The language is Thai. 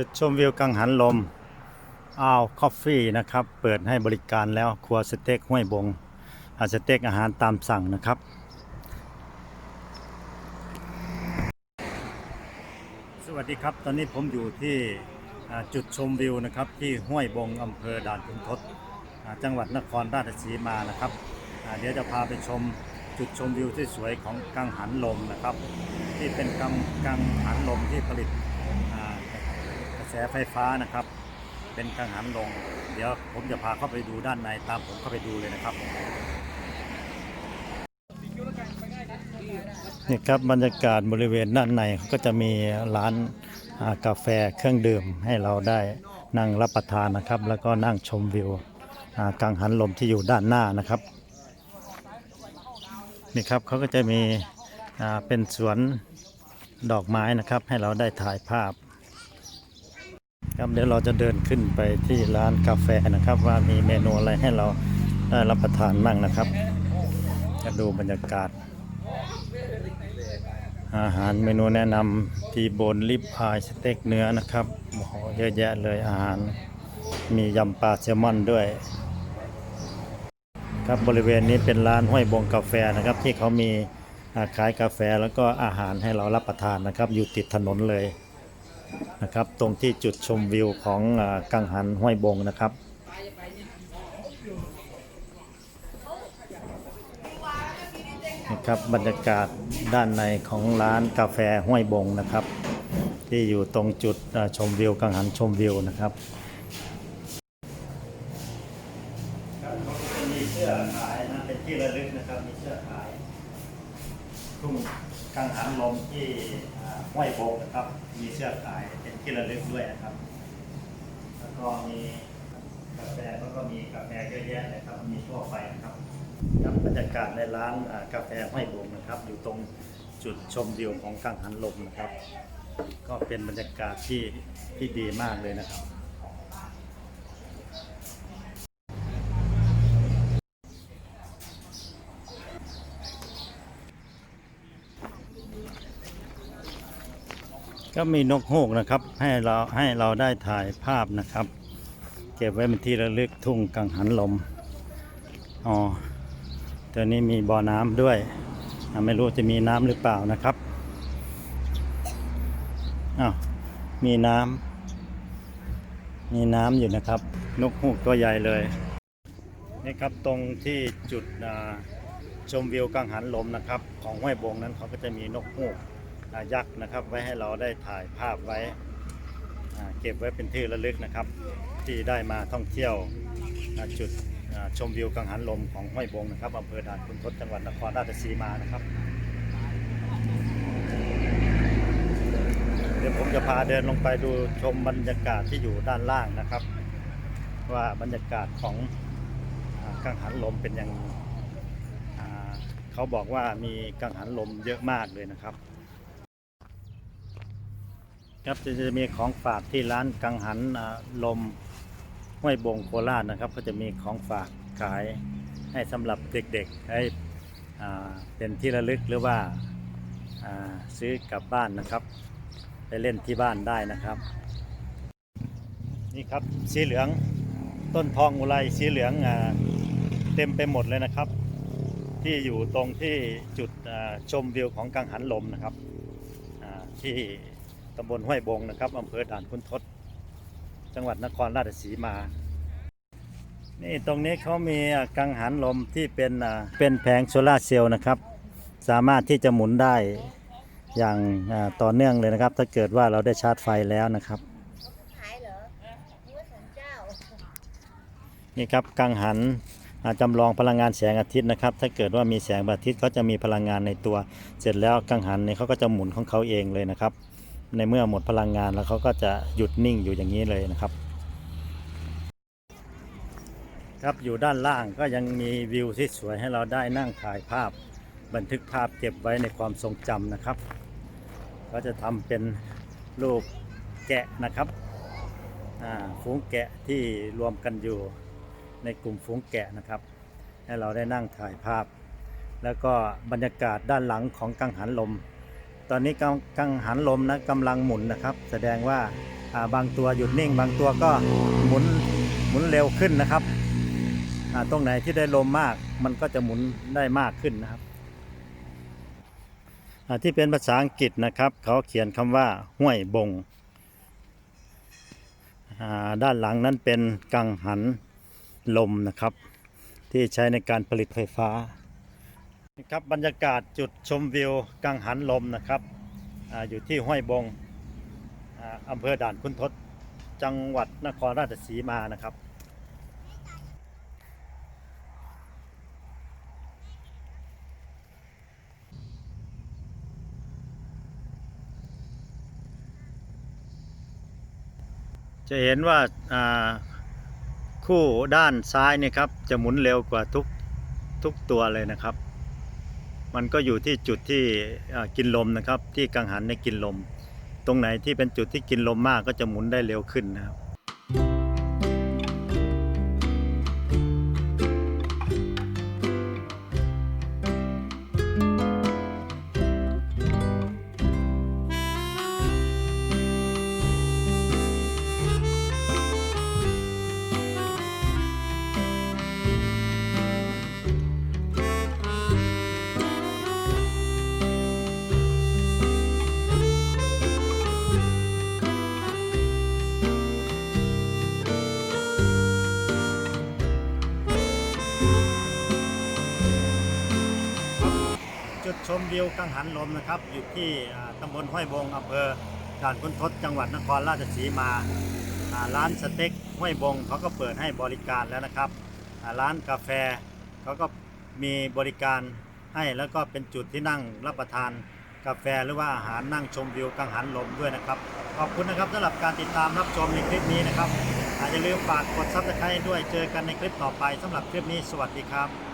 จุดชมวิวกังหันลมอ้าวคอฟฟี่นะครับ เปิดให้บริการแล้วครัวสเต็กห้วยบงอาสเต็กอาหารตามสั่งนะครับ สวัสดีครับ ตอนนี้ผมอยู่ที่จุดชมวิวนะครับ ที่ห้วยบงอำเภอด่านขุนทดอ่าจังหวัดนครราชสีมานะครับ เดี๋ยวจะพาไปชมจุดชมวิวที่สวยของกังหันลมนะครับ ที่เป็นกังกังหันลมที่ผลิต แสไฟฟ้านะครับ เป็นกังหันลมเดี๋ยวผมจะพาเข้าไปดูด้านในตามผมเข้าไปดูเลยนะครับนี่ครับบรรยากาศบริเวณด้านในเขาก็จะมีร้านกาแฟเครื่องดื่มให้เราได้นั่งรับประทานนะครับ แล้วก็นั่งชมวิวอ่ากังหันลมที่อยู่ด้านหน้านะครับนี่ครับเขาก็จะมีเป็นสวนดอกไม้นะครับ ให้เราได้ถ่ายภาพ ครับเดี๋ยวเราจะเดินขึ้นไปที่ร้านกาแฟนะครับ ว่ามีเมนูอะไรให้เราได้รับประทานบ้างนะครับ จะดูบรรยากาศ อาหารเมนูแนะนำทีโบนลิปอายสเต็กเนื้อนะครับโอ้โหเยอะแยะเลยอาหาร มียำปลาแซลมอนด้วย ครับบริเวณนี้เป็นร้านห้วยบงกาแฟนะครับ ที่เขามีอาขายกาแฟแล้วก็อาหารให้เรารับประทานนะครับ อยู่ติดถนนเลย นะครับ ตรงที่จุดชมวิวของกังหันห้วยบงนะครับ นะครับบรรยากาศด้านในของร้านกาแฟห้วยบงนะครับ ที่อยู่ตรงจุดชมวิวกังหันชมวิวนะครับมีเสื้อขายนะเป็นที่ระลึกนะครับมีเสื้อขายทุ่ง กังหันลมที่ห้วยโบกนะครับ มีเสื้อขายเป็นที่ระลึกด้วยนะครับ แล้วก็มีกาแฟแล้วก็มีกาแฟเยอะแยะเลยครับ มีทั่วไปนะครับครับบรรยากาศในร้านอ่ากาแฟห้วยโบกนะครับ อยู่ตรงจุดชมวิวของกังหันลมนะครับ ก็เป็นบรรยากาศที่ที่ดีมากเลยนะครับ ก็มีนกฮูกนะครับ ให้เราให้เราได้ถ่ายภาพนะครับ เก็บไว้เป็นที่ระลึกทุ่งกังหันลมอ๋อตัวนี้มีบ่อน้ำด้วยไม่รู้จะมีน้ำหรือเปล่านะครับอ้าวมีน้ำมีน้ำอยู่นะครับ นกฮูกตัวใหญ่เลยนี่ครับตรงที่จุดชมวิวกังหันลมนะครับ ของห้วยบงนั้นเขาก็จะมีนกฮูก อายักษ์นะครับ ไว้ให้เราได้ถ่ายภาพไว้เก็บไว้เป็นที่ระลึกนะครับ ที่ได้มาท่องเที่ยวจุดชมวิวกังหันลมของห้วยบงนะครับอำเภอด่านคุณทศจังหวัดนครราชสีมานะครับ เดี๋ยวผมจะพาเดินลงไปดูชมบรรยากาศที่อยู่ด้านล่างนะครับ ว่าบรรยากาศของอากังหันลมเป็นยังอ่าเขาบอกว่ามีกังหันลมเยอะมากเลยนะครับ ครับจะจะมีของฝากที่ร้านกังหันลมห้วยบงโคราชนะครับ ก็จะมีของฝากขายให้สำหรับเด็กๆให้เป็นที่ระลึกหรือว่าซื้อกลับบ้านนะครับ ไปเล่นที่บ้านได้นะครับ นี่ครับสีเหลืองต้นทองอุไรสีเหลืองอเต็มไปหมดเลยนะครับ ที่อยู่ตรงที่จุดชมวิวของกังหันลมนะครับที่ ตำบลห้วยบงนะครับอำเภอด่านคุณทศ จังหวัดนครราชสีมา นี่ตรงนี้เขามีกังหันลมที่เป็นเป็นแผงโซลาเซลล์นะครับ สามารถที่จะหมุนได้อย่างต่อเนื่องเลยนะครับ ถ้าเกิดว่าเราได้ชาร์จไฟแล้วนะครับนี่ครับกังหันอ่าจำลองพลังงานแสงอาทิตย์นะครับ ถ้าเกิดว่ามีแสงอาทิตย์เขาจะมีพลังงานในตัว เสร็จแล้วกังหันเนี่ยเขาก็จะหมุนของเขาเองเลยนะครับ ในเมื่อหมดพลังงานแล้วเขาก็จะหยุดนิ่งอยู่อย่างนี้เลยนะครับ ครับอยู่ด้านล่างก็ยังมีวิวที่สวยให้เราได้นั่งถ่ายภาพ บันทึกภาพเก็บไว้ในความทรงจำนะครับ ก็จะทำเป็นรูปแกะนะครับฝูงแกะที่รวมกันอยู่ในกลุ่มฝูงแกะนะครับ ให้เราได้นั่งถ่ายภาพ แล้วก็บรรยากาศด้านหลังของกังหันลม ตอนนี้กังกังหันลมนะกำลังหมุนนะครับ แสดงว่าบางตัวหยุดนิ่ง บางตัวก็หมุนหมุนเร็วขึ้นนะครับตรงไหนที่ได้ลมมาก มันก็จะหมุนได้มากขึ้นนะครับที่เป็นภาษาอังกฤษนะครับ เขาเขียนคำว่าห้วยบง ด้านหลังนั้นเป็นกังหันลมนะครับ ที่ใช้ในการผลิตไฟฟ้า ครับบรรยากาศจุดชมวิวกังหันลมนะครับออยู่ที่ห้วยบงอำเภอด่านคุณทศจังหวัดนครราชสีมานะครับ จะเห็นว่าคู่ด้านซ้ายนี่ครับ จะหมุนเร็วกว่าทุกทุกตัวเลยนะครับ มันก็อยู่ที่จุดที่กินลมนะครับ ที่กังหันในกินลม ตรงไหนที่เป็นจุดที่กินลมมากก็จะหมุนได้เร็วขึ้นนะครับ ชมวิวกังหันลมนะครับ อยู่ที่ตำบลห้วยบงอำเภอด่านคุณทศจังหวัดนครราชสีมาร้านสเต็กห้วยบงเขาก็เปิดให้บริการแล้วนะครับร้านกาแฟเขาก็มีบริการให้แล้วก็เป็นจุดที่นั่งรับประทานกาแฟหรือว่าอาหารนั่งชมวิวกังหันลมด้วยนะครับ ขอบคุณนะครับสำหรับการติดตามรับชมในคลิปนี้นะครับอาจจะลืมฝากกดซับสไครต์ด้วยเจอกันในคลิปต่อไปสำหรับคลิปนี้สวัสดีครับ